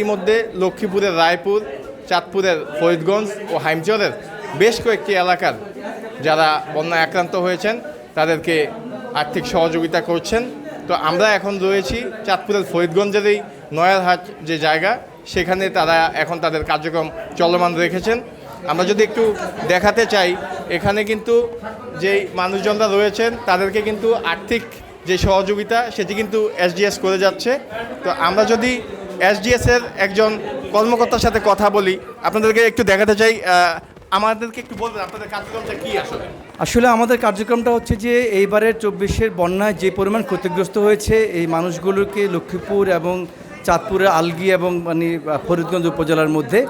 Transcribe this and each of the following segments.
ইতিমধ্যে লক্ষ্মীপুরের রায়পুর, চাঁদপুরের ফরিদগঞ্জ ও হাইমচরের বেশ কয়েকটি এলাকার যারা বন্যায় আক্রান্ত হয়েছেন, তাদেরকে আর্থিক সহযোগিতা করছেন। তো আমরা এখন রয়েছি চাঁদপুরের ফরিদগঞ্জের এই নয়ারহাট যে জায়গা, সেখানে তারা এখন তাদের কার্যক্রম চলমান রেখেছেন। আমরা যদি একটু দেখাতে চাই, এখানে কিন্তু যেই মানুষজনরা রয়েছেন, তাদেরকে কিন্তু আর্থিক যে সহযোগিতা, সেটি কিন্তু এসডিএস করে যাচ্ছে। তো আমরা যদি এসডিএস এর একজন কর্মকর্তার সাথে কথা বলি। আপনাদেরকে একটু দেখাতে চাই আমাদেরকে একটু বলবেন, আপনাদের কার্যক্রমটা কি আসলে? আসলে আমাদের কার্যক্রমটা হচ্ছে যে এইবারের চব্বিশের বন্যায় যে পরিমাণ ক্ষতিগ্রস্ত হয়েছে, এই মানুষগুলোকে লক্ষ্মীপুর এবং চাঁদপুরের আলগি এবং মানে ফরিদগঞ্জ উপজেলার মধ্যে,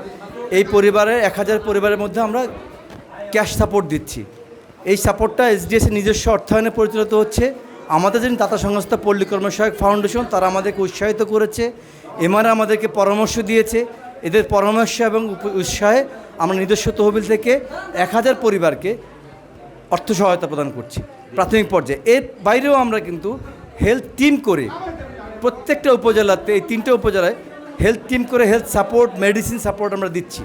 এই পরিবারের, এক হাজার পরিবারের মধ্যে আমরা ক্যাশ সাপোর্ট দিচ্ছি। এই সাপোর্টটা এসডিএসের নিজস্ব অর্থায়নে পরিচালিত হচ্ছে। আমাদের যিনি দাতা সংস্থা পল্লী কর্মসহায়ক ফাউন্ডেশন, তারা আমাদেরকে উৎসাহিত করেছে। এমআরএ আমাদেরকে পরামর্শ দিয়েছে। এদের পরামর্শ এবং উৎসাহে আমরা নিজস্ব তহবিল থেকে এক হাজার পরিবারকে অর্থ সহায়তা প্রদান করছি প্রাথমিক পর্যায়ে। এর বাইরেও আমরা কিন্তু হেলথ টিম করে প্রত্যেকটা উপজেলাতে, এই তিনটে উপজেলায় হেলথ টিম করে হেলথ সাপোর্ট, মেডিসিন সাপোর্ট আমরা দিচ্ছি।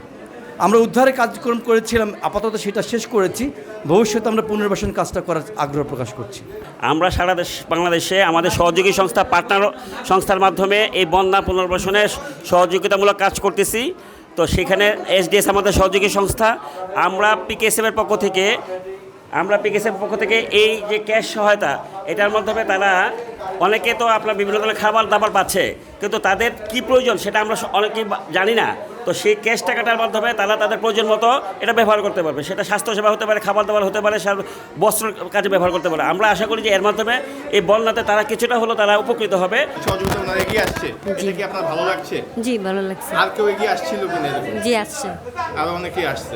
আমরা উদ্ধারের কার্যক্রম করেছিলাম, আপাতত সেটা শেষ করেছি। ভবিষ্যতে আমরা পুনর্বাসন কাজটা করার আগ্রহ প্রকাশ করছি। আমরা সারা দেশ, বাংলাদেশে আমাদের সহযোগী সংস্থা পার্টনার সংস্থার মাধ্যমে এই বন্যা পুনর্বাসনের সহযোগিতামূলক কাজ করতেছি। তো সেখানে এসডিএস আমাদের সহযোগী সংস্থা। আমরা পিকেএসএফের পক্ষ থেকে, আমরা পিকেএসএফের পক্ষ থেকে এই যে ক্যাশ সহায়তা, এটার মাধ্যমে তারা অনেকে তো আপনার বিভিন্ন ধরনের খাবার দাবার পাচ্ছে। কিন্তু তাদের কি প্রয়োজন সেটা আমরা অনেকেই জানি না। তো সেই ক্যাশ টাকাটার মাধ্যমে তারা তাদের প্রয়োজন মতো এটা ব্যবহার করতে পারবে। সেটা স্বাস্থ্যসেবা হতে পারে খাবার দাবার হতে পারে সার- বস্ত্র কাজে ব্যবহার করতে পারে। আমরা আশা করি যে এর মাধ্যমে এই বন্যাতে তারা কিছুটা হলেও তারা উপকৃত হবে। এগিয়ে আসছে। এটা কি আপনার ভালো লাগছে? জি ভালো লাগছে। আর কেউ এগিয়ে আসছিল জি আসছে। আরও অনেকেই আসছে।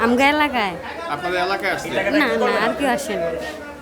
আমগা এলাকায়? আপনাদের এলাকায় আসছে? না না আর কেউ আসেনি